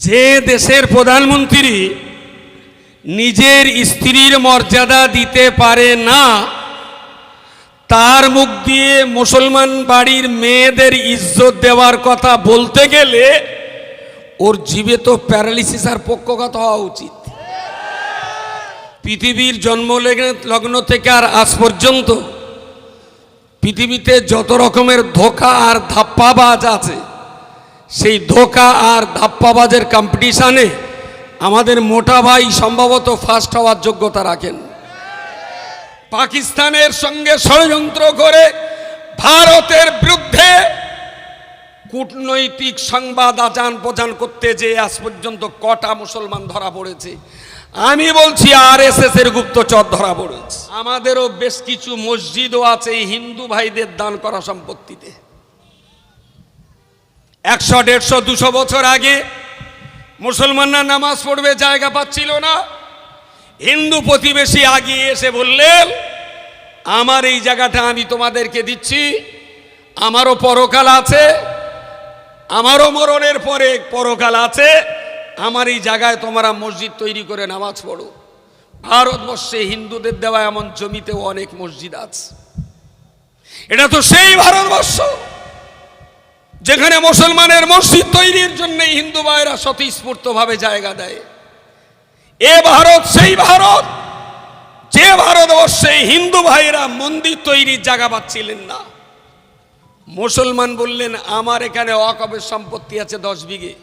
যে দেশের প্রধানমন্ত্রী নিজের স্ত্রীর মর্যাদা দিতে পারে না, তার মুখ দিয়ে মুসলমান বাড়ির মেয়েদের ইজ্জত দেওয়ার কথা বলতে গেলে ওর জীবে তো প্যারালিসিস আর পক্ষঘাত হওয়া উচিত। পৃথিবীর জন্ম লেগে- লগ্ন থেকে আর আজ পর্যন্ত পৃথিবীতে যত রকমের ধোকা আর ধাপ্পাবাজ আছে সেই ধোকা আর ধাপ্পাবাজের কম্পিটিশানে আমাদের মোটা ভাই সম্ভবত ফার্স্ট হওয়ার যোগ্যতা রাখেন। পাকিস্তানের সঙ্গে ষড়যন্ত্র করে ভারতের বিরুদ্ধে কূটনৈতিক সংবাদ আদান প্রদান করতে যে আজ পর্যন্ত কটা মুসলমান ধরা পড়েছে, আমি বলছি আর এস এস এর গুপ্তচর ধরা পড়েছে। আমাদেরও বেশ কিছু মসজিদও আছে হিন্দু ভাইদের দান করা সম্পত্তিতে। একশো, দেড়শো, দুশো বছর আগে মুসলমানরা নামাজ পড়বে, জায়গা পাচ্ছিল না। হিন্দু প্রতিবেশী আগিয়ে এসে বললেন আমার এই জায়গাটা আমি তোমাদেরকে দিচ্ছি। আমারও পরকাল আছে, আমারও মরণের পরে পরকাল আছে। আমার এই জায়গায় তোমরা মসজিদ তৈরি করে নামাজ পড়ো। ভারতবর্ষে হিন্দুদের দেওয়া এমন জমিতেও অনেক মসজিদ আছে। এটা তো সেই ভারতবর্ষ। যেখানে মুসলমানের মসজিদ তৈরির জন্য হিন্দু ভাইরা স্বতঃস্ফূর্তভাবে জায়গা দেয়। এ ভারত, সেই ভারত। যে ভারতবর্ষে হিন্দু ভাইরা মন্দির তৈরির জায়গা পাচ্ছিলেন না। মুসলমান বললেন, আমার এখানে অকবের সম্পত্তি আছে দশ বিঘে।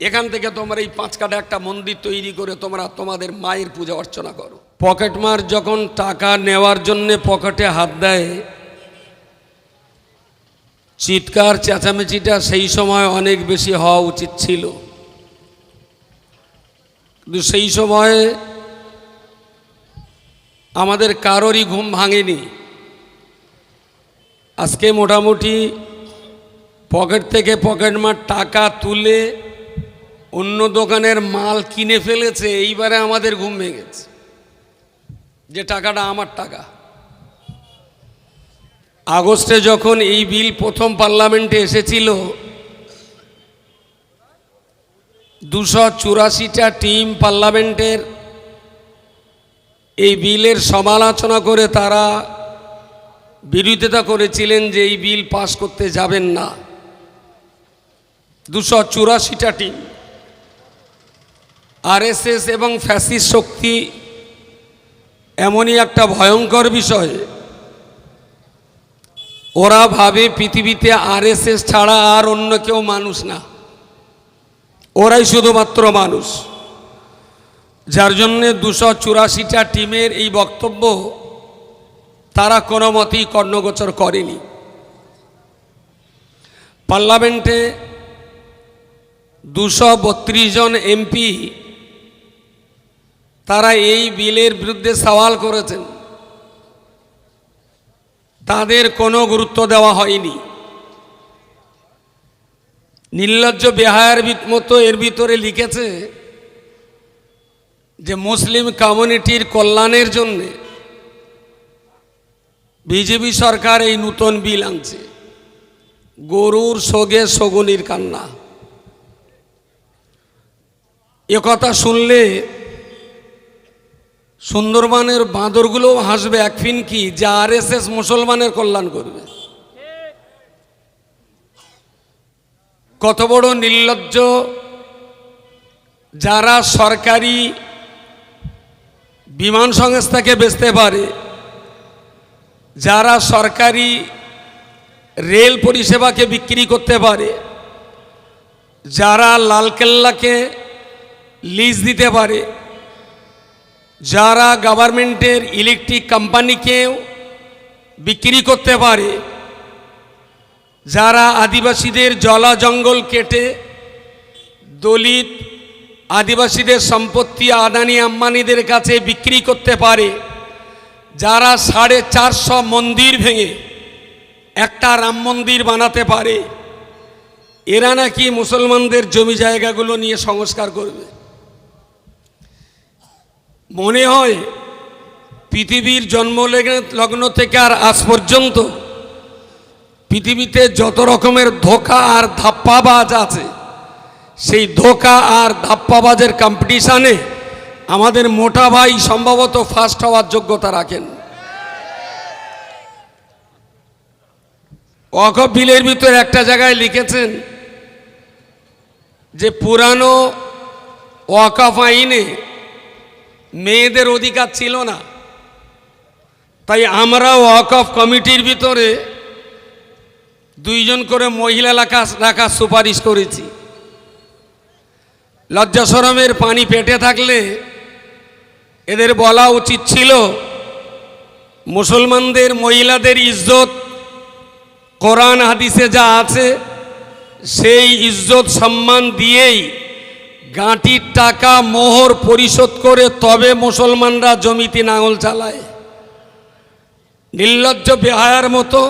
এখান থেকে তোমরা এই পাঁচ কাটা একটা মন্দির তৈরি করে তোমরা তোমাদের মায়ের পূজা অর্চনা করো। পকেটমার যখন টাকা নেওয়ার জন্য পকেটে হাত দেয় চিৎকার, চেঁচামেচিটা সেই সময় অনেক বেশি হওয়া উচিত ছিল। কিন্তু সেই সময়ে আমাদের কারোরই ঘুম ভাঙেনি। আজকে মোটামুটি পকেট থেকে পকেট মার টাকা তুলে অন্য দোকানের মাল কিনে ফেলেছে, এইবারে আমাদের ঘুম ভেঙেছে। যে টাকাটা আমার টাকা। আগস্টে যখন এই বিল প্রথম পার্লামেন্টে এসেছিল, দুশো চুরাশিটা টিম পার্লামেন্টের এই বিলের সমালোচনা করে তারা বিরোধিতা করেছিলেন যে এই বিল পাশ করতে যাবেন না। দুশো চুরাশিটা টিম, আরএসএস এবং ফ্যাসিস শক্তি, এমনই একটা ভয়ঙ্কর বিষয় ওরা ভাবে পৃথিবীতে আরএসএস ছাড়া আর অন্য কেউ মানুষ না। ওরাই শুধুমাত্র মানুষ। যার জন্যে দুশো চুরাশিটা টিমের এই বক্তব্য তারা কোনো মতেই কর্ণগোচর করেনি। পার্লামেন্টে দুশো বত্রিশ জন এমপি তারা এই বিলের বিরুদ্ধে সওয়াল করেছেন। তাদের কোনো গুরুত্ব দেওয়া হয়নি। নির্লজ্জ বেহায়ার ভিত- মতো এর ভিতরে লিখেছে যে, মুসলিম কমিউনিটির কল্যাণের জন্যে বিজেপি সরকার এই নূতন বিল আনছে। গরুর সোগে শগুনির কান্না। এ কথা শুনলে সুন্দরবনের বাঁদরগুলোও হাসবে একফিন কি, যে আর এস এস মুসলমানের কল্যাণ করবে। কত বড় নির্লজ্জ যারা সরকারি বিমান সংস্থাকে বেচতে পারে, যারা সরকারি রেল পরিষেবাকে বিক্রি করতে পারে, যারা লালকেল্লাকে লিজ দিতে পারে যারা গভর্নমেন্টের ইলেকট্রিক কোম্পানিকেও বিক্রি করতে পারে, যারা আদিবাসীদের জলা জঙ্গল কেটে দলিত আদিবাসীদের সম্পত্তি আদানি আম্বানিদের কাছে বিক্রি করতে পারে, যারা সাড়ে চারশো মন্দির ভেঙে একটা রাম মন্দির বানাতে পারে, এরা নাকি মুসলমানদের জমি জায়গাগুলো নিয়ে সংস্কার করবে। মনে হয় পৃথিবীর জন্ম লেগে- লগ্ন থেকে আর আজ পর্যন্ত পৃথিবীতে যত রকমের ধোকা আর ধাপ্পাবাজ আছে, সেই ধোকা আর ধাপ্পাবাজের কম্পিটিশানে আমাদের মোটা ভাই সম্ভবত ফার্স্ট হওয়ার যোগ্যতা রাখেন। বিলের ভিতর একটা জায়গায় লিখেছেন যে পুরানো ওয়াকফ আইনে মেয়েদের অধিকার ছিল না। তাই আমরা ওয়াকফ কমিটির ভিতরে দুইজন করে মহিলা রাখা রাখার সুপারিশ করেছি। লজ্জা সরমের পানি পেটে থাকলে এদের বলা উচিত ছিল, মুসলমানদের মহিলাদের ইজ্জত, কোরআন হাদিসে যা আছে, সেই ইজ্জত সম্মান দিয়েই গাঁটির টাকা মোহর পরিশোধ করে তবে মুসলমানরা জমিতে নাঙল চালায়। নির্লজ্জ বেহায়ার মতো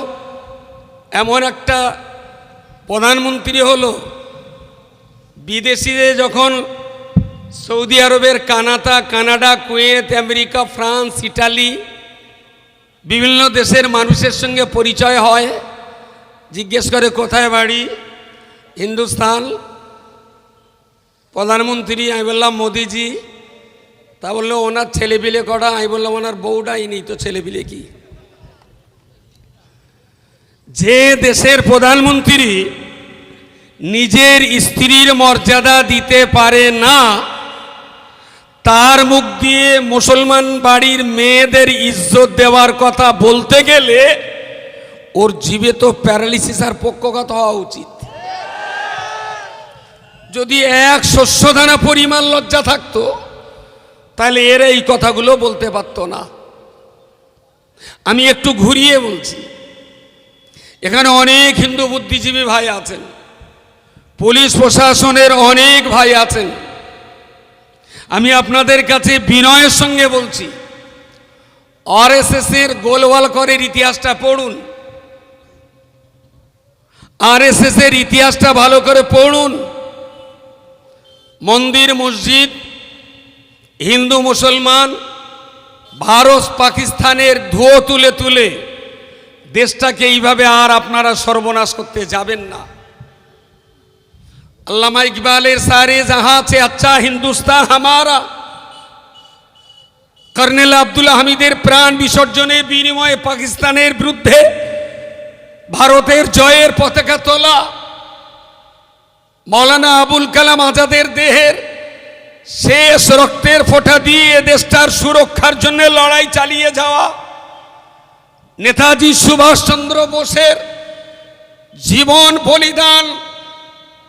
এমন একটা প্রধানমন্ত্রী হলো, বিদেশিদের যখন সৌদি আরবের Canada Canada, Kuwait, America, France, Italy বিভিন্ন দেশের মানুষের সঙ্গে পরিচয় হয়, জিজ্ঞেস করে কোথায় বাড়ি, হিন্দুস্তান প্রধানমন্ত্রী, আমি বললাম, মোদিজি। তা বলল, ওনার ছেলেপিলে কটা? আমি বললাম, ওনার বউটাই নেই, তো ছেলেপিলে কি? যে দেশের প্রধানমন্ত্রী নিজের স্ত্রীর মর্যাদা দিতে পারে না, তার মুখ দিয়ে মুসলমান বাড়ির মেয়েদের ইজ্জত দেওয়ার কথা বলতে গেলে ওর জীবে তো প্যারালিসিস আর পক্ষঘাত হওয়া উচিত। যদি এক শস্যদানা পরিমাণ লজ্জা থাকতো, তাহলে এরা এই কথাগুলো বলতে পারতো না। আমি একটু ঘুরিয়ে বলছি। এখানে অনেক হিন্দু বুদ্ধিজীবী ভাই আছেন, পুলিশ প্রশাসনের অনেক ভাই আছেন। আমি আপনাদের কাছে বিনয়ের সঙ্গে বলছি আরএসএস এর গোলওয়ালকরের ইতিহাসটা পড়ুন। আরএসএস এর ইতিহাসটা ভালো করে পড়ুন। মন্দির, মসজিদ, হিন্দু, মুসলমান, ভারত, পাকিস্তানের ধুয়ো তুলে তুলে দেশটাকে এইভাবে আর আপনারা সর্বনাশ করতে যাবেন না। আল্লামা ইকবালের সারে যাহা আছে আচ্ছা হিন্দুস্তান হামারা, কর্নেল আব্দুল হামিদের প্রাণ বিসর্জনের বিনিময়ে পাকিস্তানের বিরুদ্ধে ভারতের জয়ের পতাকা তোলা মৌলানা আবুল কালাম আজাদের দেহের শেষ রক্তের ফোঁটা দিয়ে দেশটার সুরক্ষার জন্য লড়াই চালিয়ে যাওয়া নেতাজি সুভাষচন্দ্র বোসের জীবন বলিদান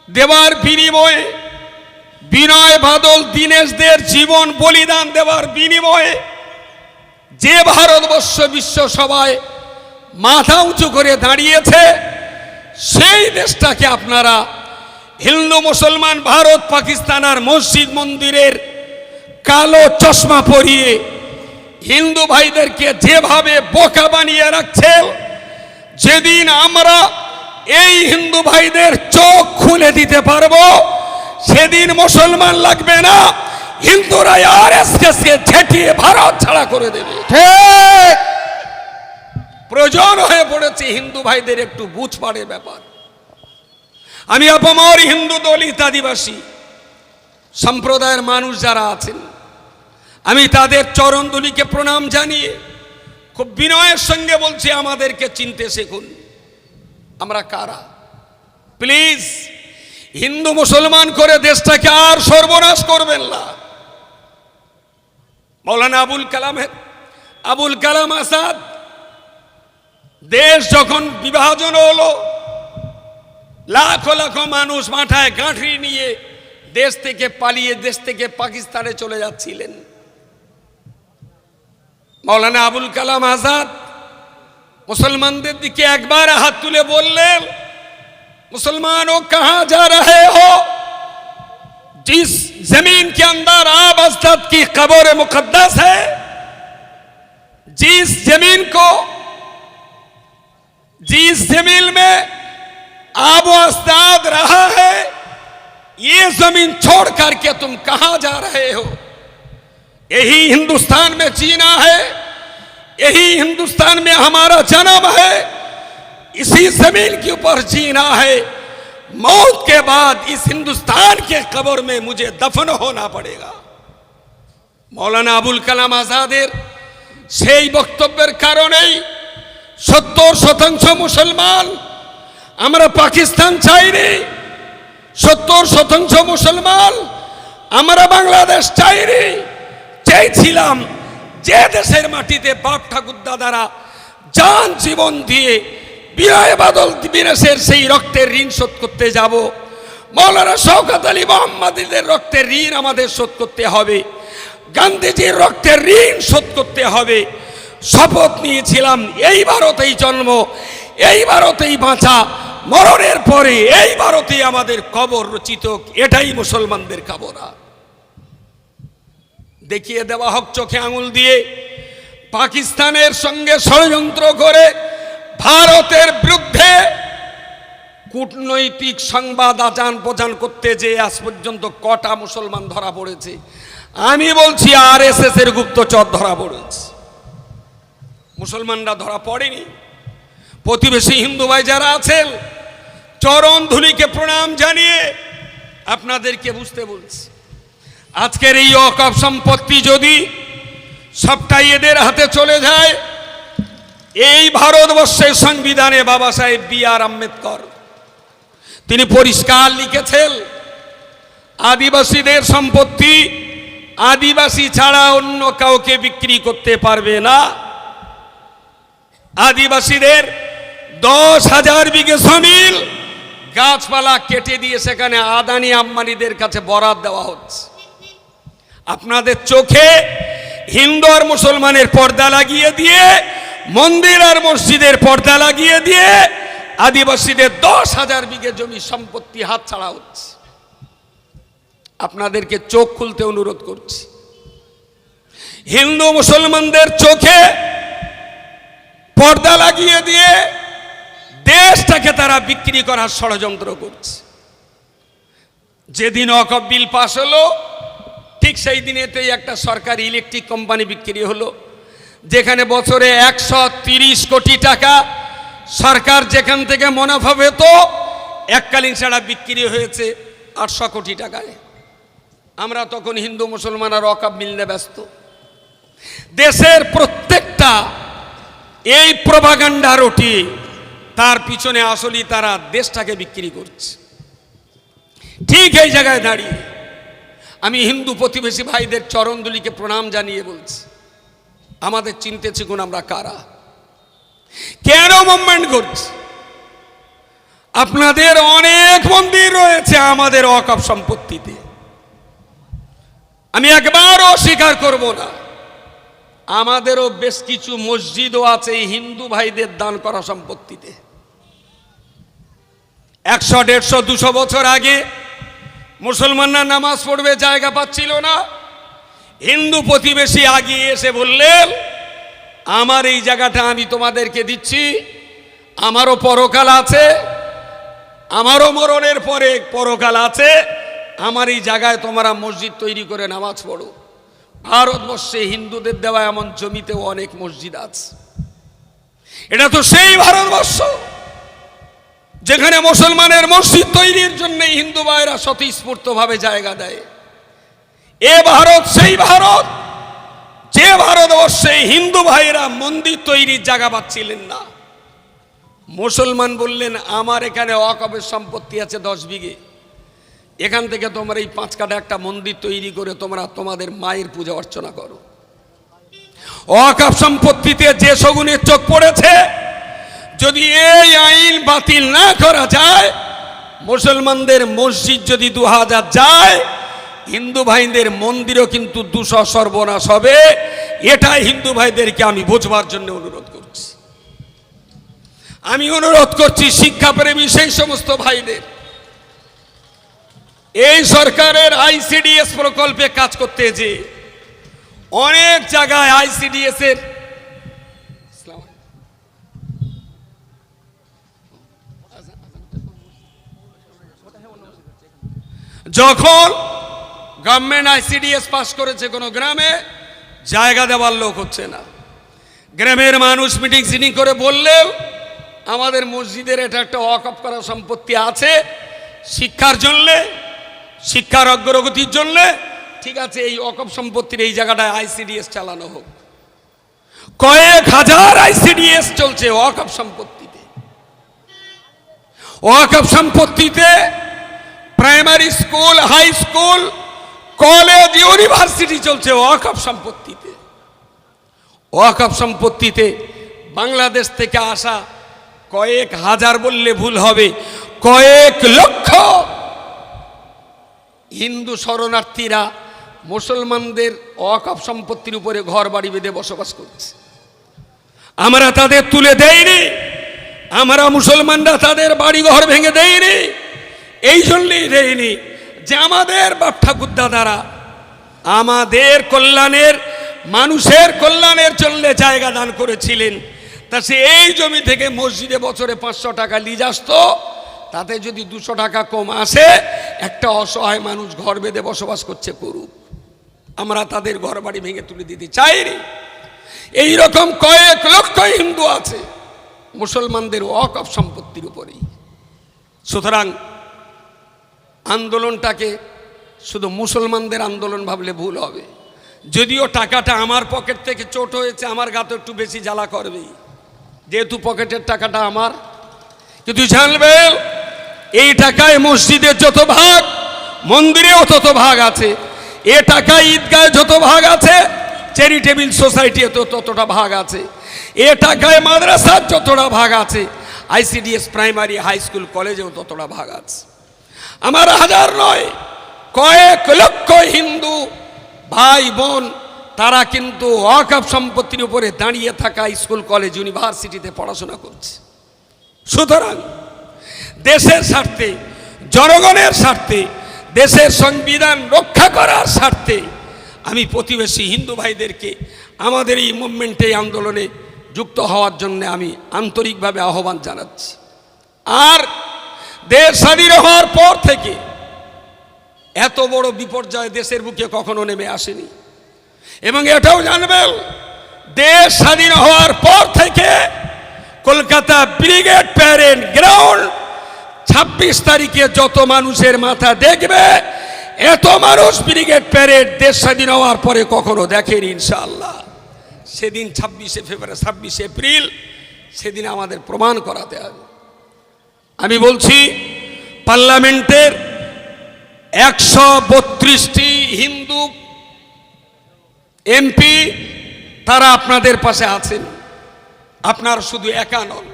দেওয়ার বিনিময়ে বিনয় বাদল দীনেশদের জীবন বলিদান দেওয়ার বিনিময়ে যে ভারতবর্ষ বিশ্ব সভায় মাথা উঁচু করে দাঁড়িয়েছে, সেই দেশটাকে আপনারা হিন্দু মুসলমান ভারত পাকিস্তান আর মসজিদ মন্দিরের কালো চশমা পরিয়ে হিন্দু ভাইদেরকে যেভাবে বোকা বানিয়ে রাখছে যেদিন আমরা এই হিন্দু ভাইদের চোখ খুলে দিতে পারব সেদিন মুসলমান লাগবে না হিন্দুরা আর এসকে ঝেঁটিয়ে ভারত ছাড়া করে দেবে। প্রয়োজন হয়ে পড়েছে হিন্দু ভাইদের একটু বুঝ পাড়ে ব্যাপার। আমি অপমর হিন্দু দলিত আদিবাসী। সম্প্রদায়ের মানুষ যারা আছেন, আমি তাদের চরণদুলিকে প্রণাম জানিয়ে খুব বিনয়ের সঙ্গে বলছি, আমাদেরকে চিনতে শিখুন। আমরা কারা? প্লিজ, হিন্দু মুসলমান করে দেশটাকে আর সর্বনাশ করবেন না। মৌলানা আবুল কালামের আবুল কালাম আসাদ দেশ যখন বিভাজন হলো লাখো লাখো মানুষ মাথায় গাঁঠি নিয়ে দেশ থেকে পালিয়ে দেশ থেকে পাকিস্তানে চলে যাচ্ছিলেন মৌলানা আবুল কালাম আজাদ মুসলমানদের দিকে একবার হাত তুলে বললেন मुसलमानों कहां जा रहे हो जिस जमीन के अंदर आब अजदद की कब्र मुकद्दस है जिस जमीन को जिस जमीन में आब अजदाद रहा है ये जमीन छोड़ करके तुम कहां जा रहे हो यही हिंदुस्तान में जीना है यही हिंदुस्तान में हमारा जन्म है इसी जमीन के ऊपर जीना है मौत के बाद इस हिंदुस्तान के कब्र में मुझे दफन होना पड़ेगा মৌলানা আবুল কালাম আজাদের সেই বক্তব্যের কারণেই সত্তর শতাংশ মুসলমান আমরা পাকিস্তান চাইনি। সত্তর শতাংশ মুসলমান আমরা বাংলাদেশ চাইনি। চেয়েছিলাম যে দেশের মাটিতে বাপ ঠাকুর দাদারা যান জীবন দিয়ে বিনয় বাদল বিনাশের সেই রক্তের ঋণ শোধ করতে যাব। মৌলানা শওকত আলী মোহাম্মদীদের রক্তের ঋণ আমাদের শোধ করতে হবে। গান্ধীজির রক্তের ঋণ শোধ করতে হবে। শপথ নিয়েছিলাম, এই ভারতেই জন্ম, এই ভারতেই বাঁচা। মরণের পরে এই ভারতে আমাদের কবর রচিত, এটাই মুসলমানদের কাবরা দেখিয়ে দেওয়া হোক চোখে আঙুল দিয়ে, পাকিস্তানের সঙ্গে ষড়যন্ত্র করে ভারতের বিরুদ্ধে কূটনৈতিক সংবাদ আদান প্রদান করতে যে আজ পর্যন্ত কটা মুসলমান ধরা পড়েছে, আমি বলছি আর এস এস এর গুপ্তচর ধরা পড়েছে। মুসলমানরা ধরা পড়েনি। প্রতিবেশী হিন্দু ভাই যারা আছেন, চরণ ধুলিকে প্রণাম জানিয়ে আপনাদেরকে বুঝতে বলছি। আজকের এই অকাপ সম্পত্তি যদি সবটাই এদের হাতে চলে যায়, এই ভারতবর্ষের সংবিধানে বাবা সাহেব বি আর আম্বেদকর। তিনি পরিষ্কার লিখেছেন, আদিবাসীদের সম্পত্তি আদিবাসী ছাড়া অন্য কাউকে বিক্রি করতে পারবে না। আদিবাসীদের দশ হাজার বিঘে জমিন গাছপালা কেটে দিয়ে সেখানে আদানি আম্মানিদের কাছে বরাদ দেওয়া হচ্ছে। আপনাদের চোখে হিন্দু আর মুসলমানের পর্দা লাগিয়ে দিয়ে, মন্দির আর মসজিদের পর্দা লাগিয়ে দিয়ে আদিবাসীদের দশ হাজার বিঘে জমি সম্পত্তি হাত ছাড়া হচ্ছে। আপনাদেরকে চোখ খুলতে অনুরোধ করছি। হিন্দু মুসলমানদের চোখে পর্দা লাগিয়ে দিয়ে দেশটাকে তারা বিক্রি করার ষড়যন্ত্র করছে। যেদিন অকপ বিল পাশ হলো, ঠিক সেই দিনেতেই একটা সরকারি ইলেকট্রিক কোম্পানি বিক্রি হলো, যেখানে বছরে একশো কোটি টাকা সরকার যেখান থেকে মুনাফা পেত, এককালীন ছাড়া বিক্রি হয়েছে আটশো কোটি টাকায়। আমরা তখন হিন্দু মুসলমান আর অকাব মিলনে ব্যস্ত। দেশের প্রত্যেকটা এই প্রভাগান্ডা রুটি তার পিছনে আসলেই তারা দেশটাকে বিক্রি করছে। ঠিক এই জায়গায় দাঁড়িয়ে আমি হিন্দু প্রতিবেশী ভাইদের চরণদুলিকে প্রণাম জানিয়ে বলছি, আমাদের চিনতে চিকুন আমরা কারা? কেন মুভমেন্ট করছি? আপনাদের অনেক মন্দির রয়েছে আমাদের অকাপ সম্পত্তিতে। আমি একবারও স্বীকার করব না, আমাদেরও বেশ কিছু মসজিদও আছে হিন্দু ভাইদের দান করা সম্পত্তিতে। একশো, দেড়শো, দুশো বছর আগে মুসলমানরা নামাজ পড়বে, জায়গা পাচ্ছিল না। হিন্দু প্রতিবেশী আগিয়ে এসে বললেন আমার এই জায়গাটা আমি তোমাদেরকে দিচ্ছি। আমারও পরকাল আছে, আমারও মরণের পরে পরকাল আছে। আমার এই জায়গায় তোমরা মসজিদ তৈরি করে নামাজ পড়ো। ভারতবর্ষে হিন্দুদের দেওয়া এমন জমিতেও অনেক মসজিদ আছে। এটা তো সেই ভারতবর্ষ। যেখানে মুসলমানের মসজিদ তৈরির জন্য হিন্দু ভাইরা স্বতঃস্ফূর্তভাবে জায়গা দেয়। এ ভারত, সেই ভারত, যে ভারতবর্ষে হিন্দু ভাইরা মন্দির তৈরির জায়গা পাচ্ছিলেন না। মুসলমান বললেন, আমার এখানে অকবের সম্পত্তি আছে দশ বিঘে। এখান থেকে তোমরা এই পাঁচ কাটা একটা মন্দির তৈরি করে তোমরা তোমাদের মায়ের পূজা অর্চনা করো। অকাপ সম্পত্তিতে যে শগুনের চোখ পড়েছে যদি এই আইন বাতিল না করা যায়, মুসলমানদের মসজিদ যদি দু হাজার যায়, হিন্দু ভাইদের মন্দিরও কিন্তু দুশো সর্বনাশ হবে। এটাই হিন্দু ভাইদেরকে আমি বোঝবার জন্য অনুরোধ করছি। আমি অনুরোধ করছি শিক্ষাপ্রেমী সেই সমস্ত ভাইদের, এই সরকারের আইসিডিএস প্রকল্পে কাজ করতে যে অনেক জায়গায় আইসিডিএস এর যখন গভর্নমেন্ট আইসিডিএস পাস করেছে কোনো গ্রামে, জায়গা দেওয়ার লোক হচ্ছে না। গ্রামের মানুষ মিটিং সিটিং করে বললেও আমাদের মসজিদের এটা একটা ওয়াকফ করা সম্পত্তি আছে, শিক্ষার জন্যে, শিক্ষার অগ্রগতির জন্যে, ঠিক আছে, এই অকপ সম্পত্তির এই জায়গাটায় আইসিডিএস চালানো হোক। কয়েক হাজার আইসিডিএস চলছে ওয়াকফ সম্পত্তিতে। ওয়াকফ সম্পত্তিতে primary school, high school, college, university চলছে ওয়াকফ সম্পত্তিতে। ওয়াকফ সম্পত্তিতে বাংলাদেশ থেকে আসা কয়েক হাজার বললে ভুল হবে, কয়েক লক্ষ হিন্দু শরণার্থীরা মুসলমানদের ওয়াকফ সম্পত্তির উপরে ঘর বাড়ি বেঁধে বসবাস করছে। আমরা তাদের তুলে দেইনি, আমরা মুসলমানরা তাদের বাড়ি ঘর ভেঙে দেইনি। এই জন্যই দেইনি যে আমাদের বাপ ঠাকুর দাদারা, আমাদের কল্যাণের, মানুষের কল্যাণের জন্য জায়গা দান করেছিলেন। তা সে এই জমি থেকে মসজিদে বছরে পাঁচশো টাকা লিজ আসতো, তাতে যদি দুশো টাকা কম আসে, একটা অসহায় মানুষ ঘর বেঁধে বসবাস করছে করুক। আমরা তাদের ঘর বাড়ি ভেঙে তুলে দিতে চাইনি এই রকম কয়েক লক্ষ হিন্দু আছে, মুসলমানদের অকফ সম্পত্তির উপরেই। সুতরাং আন্দোলনটাকে শুধু মুসলমানদের আন্দোলন ভাবলে ভুল হবে। যদিও টাকাটা আমার পকেট থেকে চোট হয়েছে, আমার গাতে একটু বেশি জ্বালা করবেই যেহেতু পকেটের টাকাটা আমার। কিন্তু জানবে এই টাকায় মসজিদের যত ভাগ, মন্দিরেও তত ভাগ আছে। এ টাকায় ঈদগায় যত ভাগ আছে, চ্যারিটেবল সোসাইটিতে ততটা ভাগ আছে। এ টাকায় মাদ্রাসার যতটা ভাগ আছে, আইসিডিএস প্রাইমারি, হাই স্কুল, কলেজেও ততটা ভাগ আছে। আমার হাজার নয়, কয়েক লক্ষ হিন্দু ভাই বোন, তারা কিন্তু ওয়াকফ সম্পত্তির উপরে দাঁড়িয়ে থাকা স্কুল, কলেজ, ইউনিভার্সিটিতে পড়াশোনা করছে। সুতরাং দেশের স্বার্থে, জনগণের স্বার্থে, দেশের সংবিধান রক্ষা করার স্বার্থে আমি প্রতিবেশী হিন্দু ভাইদেরকে আমাদের এই মুভমেন্টে আন্দোলনে যুক্ত হওয়ার জন্য আমি আন্তরিকভাবে আহ্বান জানাচ্ছি। আর দেশ স্বাধীন হওয়ার পর থেকে এত বড় বিপর্যয় দেশের বুকে কখনো নেমে আসেনি। এবং এটাও জানবেন, দেশ স্বাধীন হওয়ার পর থেকে কলকাতা ব্রিগেড প্যারেড গ্রাউন্ড ছাব্বিশ তারিখে যত মানুষের মাথা দেখবে, এত মানুষ ব্রিগেড প্যারেড দেশ স্বাধীন হওয়ার পরে কখনো দেখেনি ইনশাআল্লাহ। সেদিন ছাব্বিশে ফেব্রুয়ারি, ছাব্বিশে এপ্রিল, সেদিন আমাদের প্রমাণ করাতে হবে। আমি বলছি, পার্লামেন্টের একশো বত্রিশটি হিন্দু এমপি তারা আপনাদের পাশে আছেন। আপনার শুধু একা নন।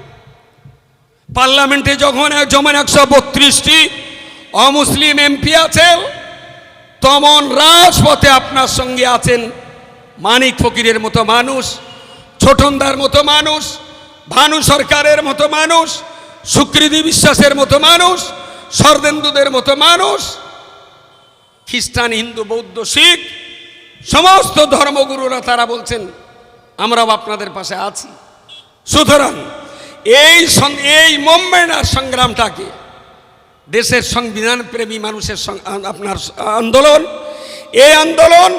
পার্লামেন্টে যখন যেমন একশো বত্রিশটি অমুসলিম এমপি আছেন, তমন রাজপথে আপনার সঙ্গে আছেন মানিক ফকিরের মতো মানুষ, ছোটনদার মতো মানুষ, ভানু সরকারের মতো মানুষ সুকৃতি বিশ্বাসের মতো মানুষ, সর্দেন্দুদের মতো মানুষ, খ্রিস্টান, হিন্দু, বৌদ্ধ, শিখ, সমস্ত ধর্মগুরুরা তারা বলছেন, আমরাও আপনাদের পাশে আছি। সুতরাং এই এই মুভমেন্ট সংগ্রামটাকে দেশের সংবিধান প্রেমী মানুষের আপনার আন্দোলন, এই আন্দোলন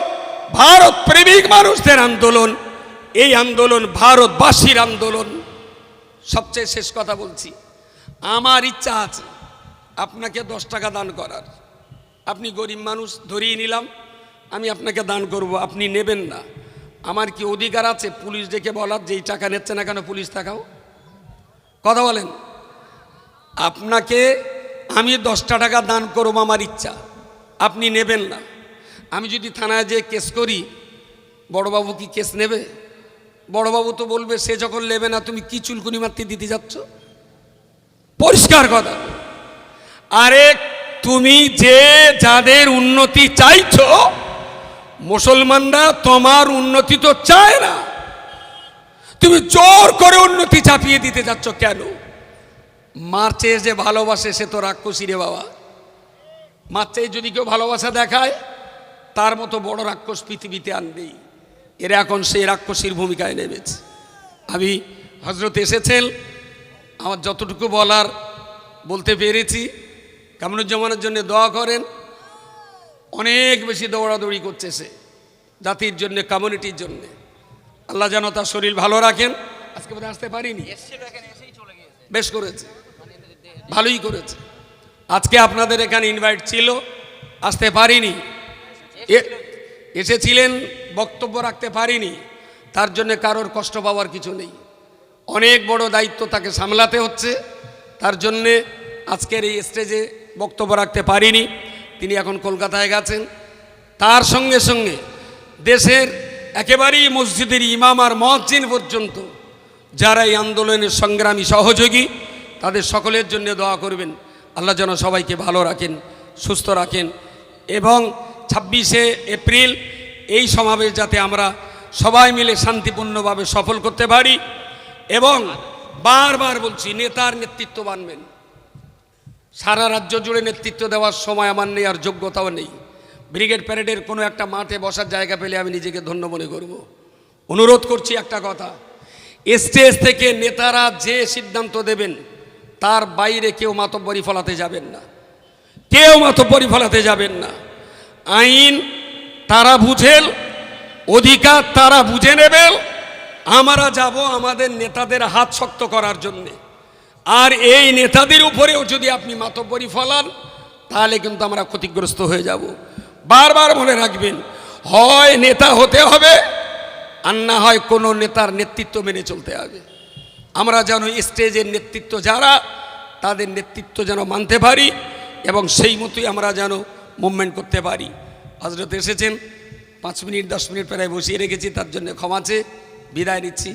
ভারত প্রেমিক মানুষদের আন্দোলন, এই আন্দোলন ভারতবাসীর আন্দোলন। সবচেয়ে শেষ কথা বলছি। আমার ইচ্ছা আছে আপনাকে দশ টাকা দান করার। আপনি গরিব মানুষ, ধরিয়ে নিলাম। আমি আপনাকে দান করব, আপনি নেবেন না। আমার কি অধিকার আছে পুলিশ ডেকে বলার যে এই টাকা নিচ্ছে না কেন পুলিশ থাকাও কথা বলেন। আপনাকে আমি দশটা টাকা দান করব আমার ইচ্ছা, আপনি নেবেন না। আমি যদি থানায় যেয়ে কেস করি, বড়বাবু কি কেস নেবে? বড়বাবু তো বলবে, সে যখন নেবে না, তুমি কি চুলকুনি মারতে দিতে যাচ্ছ? পরিষ্কার কথা। আরে তুমি যে যাদের উন্নতি চাইছ, মুসলমানরা তোমার উন্নতি তো চায় না। তুমি জোর করে উন্নতি চাপিয়ে দিতে যাচ্ছ কেন? মার চেয়ে যে ভালোবাসে সে তো রাক্ষসী রে বাবা। মার চেয়ে যদি কেউ ভালোবাসা দেখায়, তার মতো বড় রাক্ষস পৃথিবীতে আনবেই এরা এখন সেই রাক্ষসীর ভূমিকায় নেমেছে। আমি হজরত এসেছেন আমার যতটুকু বলার বলতে পেরেছি। কামরুজ্জামানের জন্য দোয়া করেন। অনেক বেশি দৌড়াদৌড়ি করছে সে জাতির জন্য কমিউনিটির জন্য। আল্লাহ যেন তার শরীর ভালো রাখেন। আজকে বোধহয় আসতে পারিনি। বেশ করেছে। ভালোই করেছে। আজকে আপনাদের এখানে ইনভাইট ছিল আসতে পারিনি। এসেছিলেন বক্তব্য রাখতে পারিনি। তার জন্য কারোর কষ্ট পাওয়ার কিছু নেই। অনেক বড় দায়িত্ব তাকে সামলাতে হচ্ছে। তার জন্যে আজকের এই স্টেজে বক্তব্য রাখতে পারিনি। তিনি এখন কলকাতায় গেছেন। তার সঙ্গে সঙ্গে দেশের একেবারেই মসজিদের ইমাম আর মহজিন পর্যন্ত যারা এই আন্দোলনের সংগ্রামী সহযোগী, তাদের সকলের জন্য দোয়া করবেন। আল্লাহ যেন সবাইকে ভালো রাখেন, সুস্থ রাখেন এবং ছাব্বিশে এপ্রিল এই সমাবেশ যাতে আমরা সবাই মিলে শান্তিপূর্ণভাবে সফল করতে পারি। এবং বারবার বলছি, নেতার নেতৃত্ব মানবেন। সারা রাজ্য জুড়ে নেতৃত্ব দেওয়ার সময় আমার নেই, আর যোগ্যতাও নেই। ব্রিগেড প্যারেডের কোনো একটা মাঠে বসার জায়গা পেলে আমি নিজেকে ধন্য মনে করব। অনুরোধ করছি একটা কথা, স্টেজ থেকে নেতারা যে সিদ্ধান্ত দেবেন, তার বাইরে কেউ মাতব্বরি ফলাতে যাবেন না। কেউ মাতব্বরি ফলাতে যাবেন না। আইন তারা বুঝেল, অধিকার তারা বুঝে নেবেন আমরা যাব আমাদের নেতাদের হাত শক্ত করার জন্যে। আর এই নেতাদের উপরেও যদি আপনি মাতব্বরি ফলান, তাহলে কিন্তু আমরা ক্ষতিগ্রস্ত হয়ে যাব। বারবার মনে রাখবেন, হয় নেতা হতে হবে, আর না হয় কোনো নেতার নেতৃত্ব মেনে চলতে হবে। আমরা যেন স্টেজের নেতৃত্ব যারা, তাদের নেতৃত্ব যেন মানতে পারি এবং সেই মতোই আমরা যেন মুভমেন্ট করতে পারি। হজরত এসেছেন, পাঁচ মিনিট, দশ মিনিট প্রায় বসিয়ে রেখেছি, তার জন্য ক্ষমা চেয়ে বিদায় নিচ্ছি।